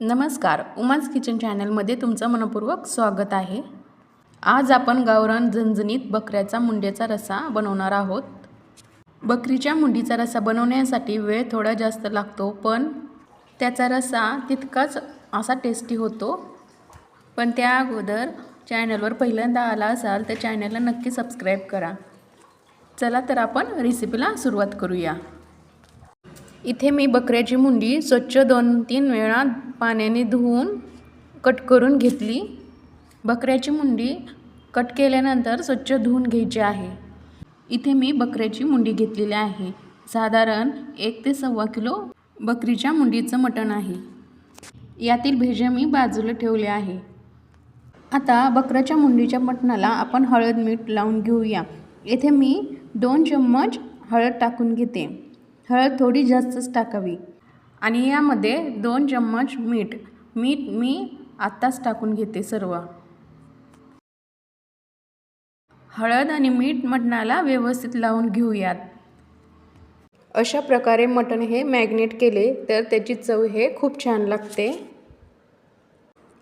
नमस्कार. उमाज किचन चॅनलमध्ये तुमचं मनपूर्वक स्वागत आहे. आज आपण गावरान झणझणीत बकऱ्याचा मुंड्याचा रस्सा बनवणार आहोत. बकरीच्या मुंडीचा रस्सा बनवण्यासाठी वेळ थोडा जास्त लागतो पण त्याचा रस्सा तितकाच असा टेस्टी होतो. पण त्या अगोदर चॅनलवर पहिल्यांदा आला असाल तर चॅनलला नक्की सबस्क्राईब करा. चला तर आपण रेसिपीला सुरुवात करूया. इथे मी बकऱ्याची मुंडी स्वच्छ दोन तीन वेळा पाण्याने धुवून कट करून घेतली. बकऱ्याची मुंडी कट केल्यानंतर स्वच्छ धुवून घ्यायची आहे. इथे मी बकऱ्याची मुंडी घेतलेली आहे. साधारण एक ते सव्वा किलो बकरीच्या मुंडीचं मटण आहे. यातील भेजे मी बाजूला ठेवले आहे. आता बकऱ्याच्या मुंडीच्या मटणाला आपण हळद मीठ लावून घेऊया. येथे मी दोन चम्मच हळद टाकून घेते. हळद थोडी जास्तच टाकावी. आणि यामध्ये दोन चम्मच मीठ. मीठ मी आत्ताच टाकून घेते सर्व. हळद आणि मीठ मटणाला व्यवस्थित लावून घेऊयात. अशा प्रकारे मटण हे मॅग्नेट केले तर त्याची चव हे खूप छान लागते.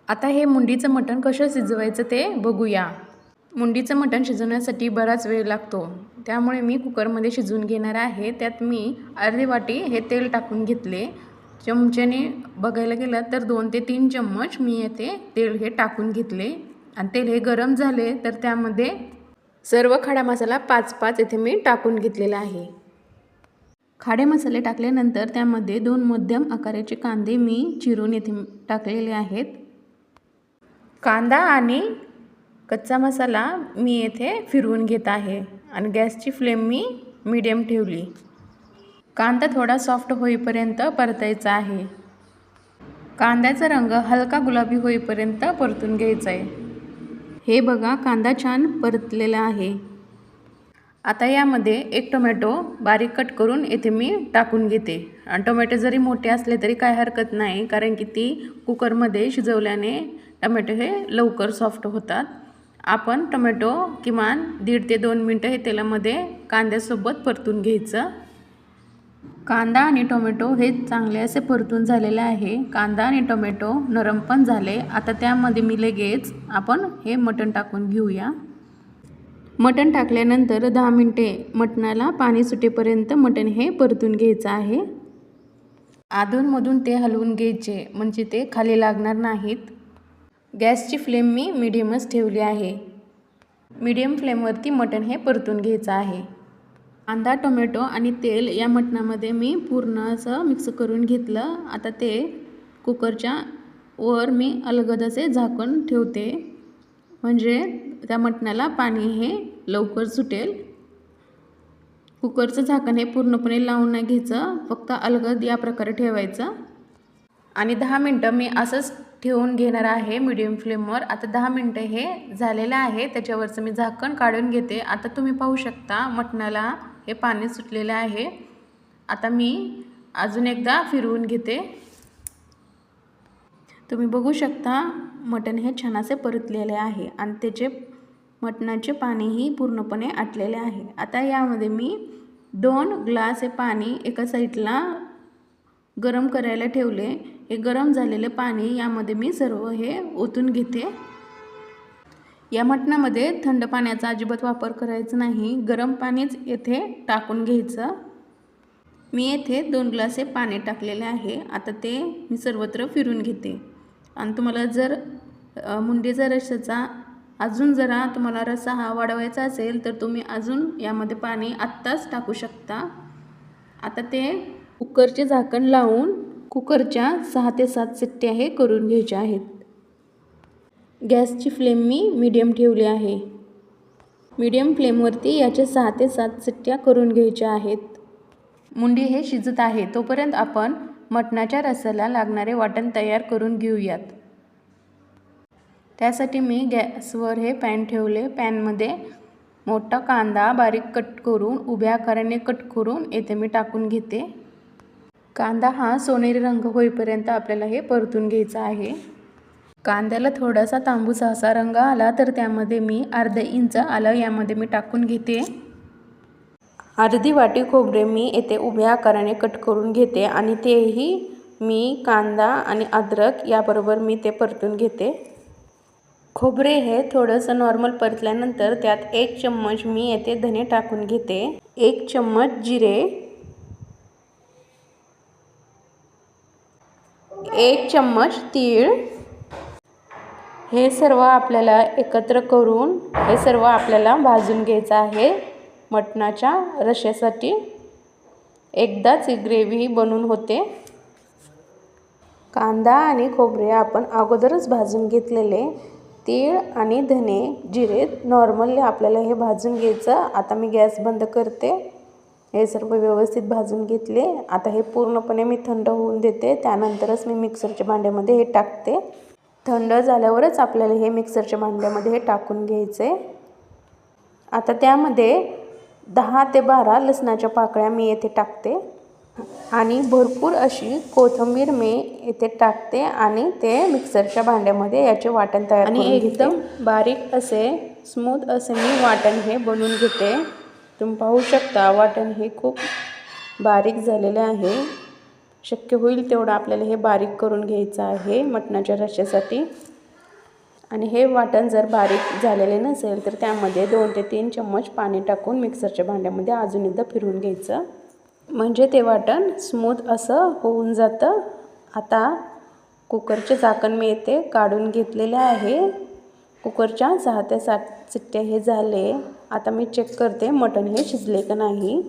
आता हे मुंडीचं मटण कसं शिजवायचं ते बघूया. मुंडीचं मटण शिजवण्यासाठी बराच वेळ लागतो. त्यामुळे मी कुकरमध्ये शिजवून घेणार आहे. त्यात मी अर्धी वाटी हे तेल टाकून घेतले. चमच्याने बघायला गेलं तर दोन ते तीन चम्मच मी येथे तेल हे टाकून घेतले. आणि तेल हे गरम झाले तर त्यामध्ये सर्व खडा मसाला पाच पाच येथे मी टाकून घेतलेला आहे. खाडे मसाले टाकल्यानंतर त्यामध्ये दोन मध्यम आकाराचे कांदे मी चिरून येथे टाकलेले आहेत. कांदा आणि कच्चा मसाला मी येथे फिरवून घेत आहे आणि गॅसची फ्लेम मी मीडियम ठेवली. कांदा थोडा सॉफ्ट होईपर्यंत परतायचा आहे. कांद्याचा रंग हलका गुलाबी होईपर्यंत परतून घ्यायचा आहे. हे बघा कांदा छान परतलेला आहे. आता यामध्ये एक टोमॅटो बारीक कट करून येथे मी टाकून घेते. आणि टोमॅटो जरी मोठे असले तरी काय हरकत नाही कारण की ती कुकरमध्ये शिजवल्याने टोमॅटो हे लवकर सॉफ्ट होतात. आपण टोमॅटो किमान दीड ते दोन मिनटं हे तेलामध्ये कांद्यासोबत परतून घ्यायचं. कांदा आणि टोमॅटो हे चांगले असे परतून झालेले आहे. कांदा आणि टोमॅटो नरम पण झाले. आता त्यामध्ये मी लगेच आपण हे मटण टाकून घेऊया. मटण टाकल्यानंतर दहा मिनटे मटणाला पाणी सुटेपर्यंत मटण हे परतून घ्यायचं आहे. अधूनमधून ते हलवून घ्यायचे. म्हणजे ते खाली लागणार नाहीत. गॅसची फ्लेम मी मिडियमच ठेवली आहे. मीडियम फ्लेमवरती मटण हे परतून घ्यायचं आहे. कांदा टोमॅटो आणि तेल या मटणामध्ये मी पूर्ण असं मिक्स करून घेतलं. आता ते कुकरच्या वर मी अलगद असे झाकण ठेवते. म्हणजे त्या मटणाला पाणी हे लवकर सुटेल. कुकरचं झाकण हे पूर्णपणे लावून नाही घ्यायचं. फक्त अलगद या प्रकारे ठेवायचं. आणि दहा मिनटं मी असंच ठेवून घेणार आहे मीडियम फ्लेमवर आता दहा मिनटं हे झालेलं आहे. त्याच्यावरचं मी झाकण काढून घेते. आता तुम्ही पाहू शकता मटणाला हे पाणी सुटलेलं आहे. आता मी अजून एकदा फिरवून घेते. तुम्ही बघू शकता मटण हे छान असे परतलेले आहे आणि त्याचे मटणाचे पाणीही पूर्णपणे आटलेले आहे. आता यामध्ये मी दोन ग्लास हे पाणी एका साईडला गरम करायला ठेवले. हे गरम झालेले पाणी यामध्ये मी सर्व हे ओतून घेते. या मटणामध्ये थंड पाण्याचा अजिबात वापर करायचा नाही. गरम पाणीच येथे टाकून घ्यायचं. मी येथे दोन ग्लास हे पाणी टाकलेले आहे. आता ते मी सर्वत्र फिरून घेते. आणि तुम्हाला जर मुंडीचा रस्साचा अजून जरा तुम्हाला रस्सा हा वाढवायचा असेल तर तुम्ही अजून यामध्ये पाणी आत्ताच टाकू शकता. आता ते कुकरचे झाकण लावून कुकरच्या सहा ते सात सिट्ट्या हे करून घ्यायच्या आहेत. गॅसची फ्लेम मी मीडियम ठेवली आहे. मीडियम फ्लेमवरती याच्या सहा ते सात सिट्ट्या करून घ्यायच्या आहेत. मुंडी हे शिजत आहे तोपर्यंत आपण मटणाच्या रसाला लागणारे वाटण तयार करून घेऊयात. त्यासाठी मी गॅसवर हे पॅन ठेवले. पॅनमध्ये मोठा कांदा बारीक कट करून उभ्या आकाराने कट करून येथे मी टाकून घेते. कांदा हा सोनेरी रंग होईपर्यंत आपल्याला हे परतून घ्यायचं आहे. कांद्याला थोडासा तांबूस असा रंग आला तर त्यामध्ये मी अर्धा इंच आलं यामध्ये मी टाकून घेते. अर्धी वाटी खोबरे मी येथे उभ्या आकाराने कट करून घेते आणि तेही मी कांदा आणि अद्रक याबरोबर मी ते परतून घेते. खोबरे हे थोडंसं नॉर्मल परतल्यानंतर त्यात एक चम्मच मी येथे धने टाकून घेते. एक चम्मच जिरे एक चम्मच तीळ. हे सर्व आपल्याला एकत्र करून हे सर्व आपल्याला भाजून घ्यायचं आहे मटणाच्या रश्यासाठी. एकदाच ही ग्रेव्ही बनून होते. कांदा आणि खोबरे आपण अगोदरच भाजून घेतलेले. तीळ आणि धने जिरे नॉर्मली आपल्याला हे भाजून घ्यायचं. आता मी गॅस बंद करते. हे सर्व व्यवस्थित भाजून घेतले. आता हे पूर्णपणे मी थंड होऊन देते. त्यानंतरच मी मिक्सरच्या भांड्यामध्ये हे टाकते. थंड झाल्यावरच आपल्याला हे मिक्सरच्या भांड्यामध्ये हे टाकून घ्यायचे. आता त्यामध्ये दहा ते बारा लसणाच्या पाकळ्या मी येथे टाकते. आणि भरपूर अशी कोथिंबीर मी इथे टाकते आणि ते मिक्सरच्या भांड्यामध्ये याचे वाटण तयार आणि एकदम बारीक असे स्मूथ असे मी वाटण हे बनवून घेते. तुम्ही पाहू शकता वाटण हे खूप बारीक झालेले आहे. शक्य होईल तेवढं आपल्याला हे बारीक करून घ्यायचं आहे मटणाच्या रश्श्यासाठी. आणि हे वाटण जर बारीक झालेले नसेल तर त्यामध्ये दोन ते तीन चम्मच पाणी टाकून मिक्सरच्या भांड्यामध्ये अजून एकदा फिरून घ्यायचं. म्हणजे ते वाटण स्मूथ असं होऊन जातं. आता कुकरचे झाकण मी येथे काढून घेतलेले आहे. कुकरच्या सहा ते सात चिट्ट्या हे झाले. आता मी चेक करते. मटण हे शिजले का नाही?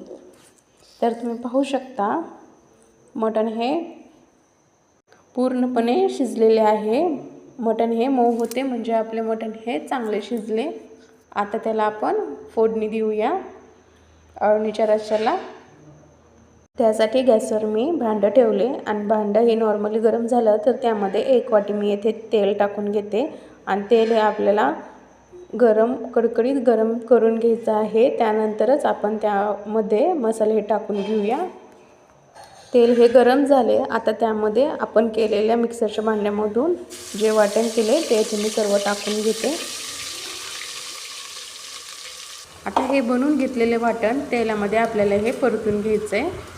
तर तुम्ही पाहू शकता मटण हे पूर्णपणे शिजलेले आहे. मटण हे मऊ होते म्हणजे आपले मटण हे चांगले शिजले. आता त्याला आपण फोडणी देऊया. अळणीच्या रश्याला त्यासाठी गॅसवर मी भांडं ठेवले. आणि भांडं हे नॉर्मली गरम झालं तर त्यामध्ये एक वाटी मी येथे तेल टाकून घेते. आणि तेल हे आपल्याला गरम कडकडीत गरम करून घ्यायचं आहे. त्यानंतरच आपण त्यामध्ये मसाले हे टाकून घेऊया. तेल हे गरम झाले. आता त्यामध्ये आपण केलेल्या मिक्सरच्या भांड्यामधून जे वाटण केले ते मी सर्व टाकून घेते. आता हे बनवून घेतलेले वाटण तेलामध्ये आपल्याला हे परतून घ्यायचं आहे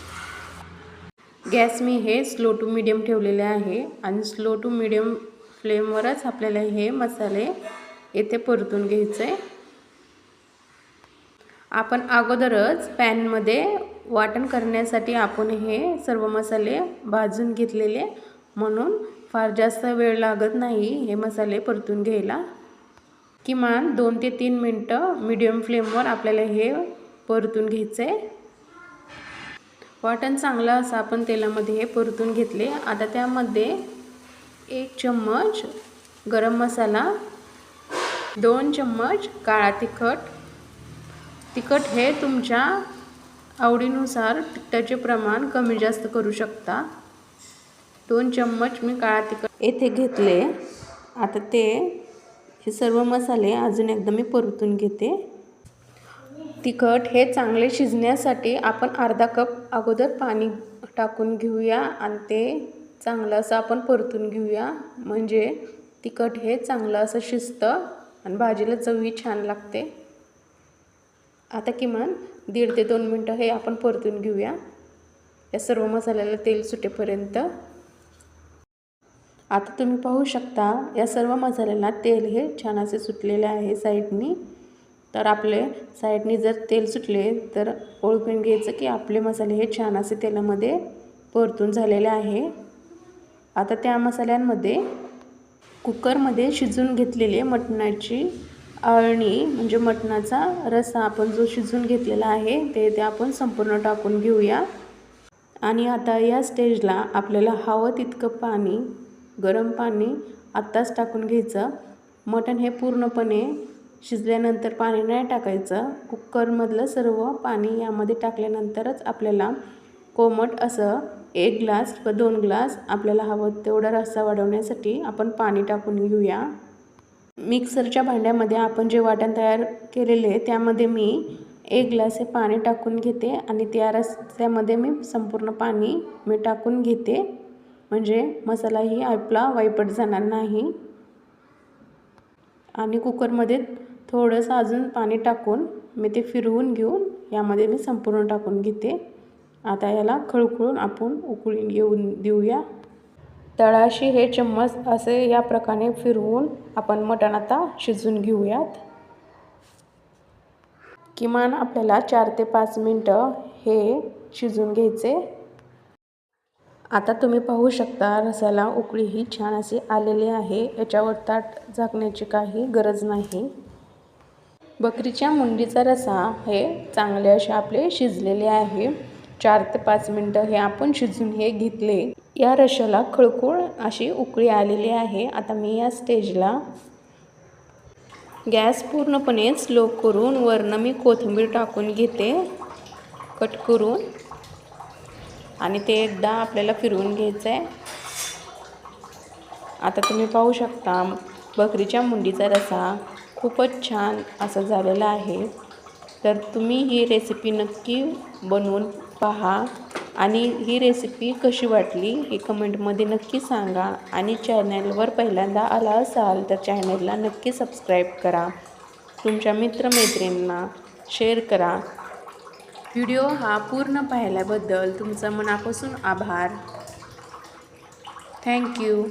गॅस मी हे स्लो टू मिडियम ठेवलेले आहे आणि स्लो टू मिडियम फ्लेमवरच आपल्याला हे मसाले येथे परतून घ्यायचं आहे आपण अगोदरच पॅनमध्ये वाटण करण्यासाठी आपण हे सर्व मसाले भाजून घेतलेले म्हणून फार जास्त वेळ लागत नाही हे मसाले परतून घ्यायला. किमान दोन ते तीन मिनटं मीडियम फ्लेमवर आपल्याला हे परतून घ्यायचं आहे वाटण चांगलं असं आपण तेलामध्ये हे परतून घेतले. आता त्यामध्ये एक चम्मच गरम मसाला दोन चम्मच काळा तिखट. तिखट हे तुमच्या आवडीनुसार तिखटाचे प्रमाण कमी जास्त करू शकता. दोन चम्मच मी काळा तिखट येथे घेतले. आता ते हे सर्व मसाले अजून एकदा मी परतून घेते. तिखट हे चांगले शिजण्यासाठी आपण अर्धा कप अगोदर पाणी टाकून घेऊया आणि ते चांगलं असं आपण परतून घेऊया. म्हणजे तिखट हे चांगलं असं शिजतं. आणि भाजीला चवही छान लागते. आता किमान दीड ते दोन मिनटं हे आपण परतून घेऊया. या सर्व मसाल्याला तेल सुटेपर्यंत. आता तुम्ही पाहू शकता या सर्व मसाल्याला तेल हे छान असे सुटलेले आहे साईडनी. तर आपले साईडनी जर तेल सुटले तर ओळखून घ्यायचं की आपले मसाले हे छान असे तेलामध्ये परतून झालेले आहे. आता त्या मसाल्यांमध्ये कुकरमध्ये शिजून घेतलेले मटणाची अळणी म्हणजे मटणाचा रसा आपण जो शिजून घेतलेला आहे ते ते आपण संपूर्ण टाकून घेऊया. आणि आता या स्टेजला आपल्याला हवं तितकं पाणी गरम पाणी आत्ताच टाकून घ्यायचं. मटण हे पूर्णपणे शिजल्यानंतर पाणी नाही टाकायचं. कुकरमधलं सर्व पाणी यामध्ये टाकल्यानंतरच आपल्याला कोमट असं एक ग्लास व दोन ग्लास आपल्याला हवं तेवढा रस्सा वाढवण्यासाठी आपण पाणी टाकून घेऊया. मिक्सरच्या भांड्यामध्ये आपण जे वाटण तयार केलेले त्यामध्ये मी एक ग्लास हे पाणी टाकून घेते आणि त्या रस्त्यामध्ये मी संपूर्ण पाणी मी टाकून घेते. म्हणजे मसालाही आपला वाईपट जाणार नाही. आणि कुकरमध्ये थोडंसं अजून पाणी टाकून मी ते फिरवून घेऊन यामध्ये मी संपूर्ण टाकून घेते. आता याला खळखळून आपण उकळून घेऊन देऊया. तळाशी हे चम्मच असे या प्रकारे फिरवून आपण मटण आता शिजून घेऊयात. किमान आपल्याला चार ते पाच मिनटं हे शिजून घ्यायचे. आता तुम्ही पाहू शकता रसाला उकळी ही छान अशी आलेली आहे. याच्यावर ताट झाकण्याची काही गरज नाही. बकरीच्या मुंडीचा रसा हे चांगले असे आपले शिजलेले आहे. चार ते पाच मिनटं हे आपण शिजून हे घेतले. या रशाला खळखूळ अशी उकळी आलेली आहे. आता मी या स्टेजला गॅस पूर्णपणे स्लो करून वरनं मी कोथिंबीर टाकून घेते. कट करून. आणि ते एकदा आपल्याला फिरवून घ्यायचं आहे आता तुम्ही पाहू शकता बकरीच्या मुंडीचा रसा खूपच छान असा झालेला आहे. तर तुम्ही ही रेसिपी नक्की बनवून पहा. आणि ही रेसिपी कशी वाटली हे कमेंटमध्ये नक्की सांगा. आणि चॅनलवर पहिल्यांदा आला असाल तर चॅनलला नक्की सबस्क्राईब करा. तुमच्या मित्रमैत्रिणींना शेअर करा. व्हिडिओ हा पूर्ण पाहिल्याबद्दल तुमचा मनापासून आभार. थँक्यू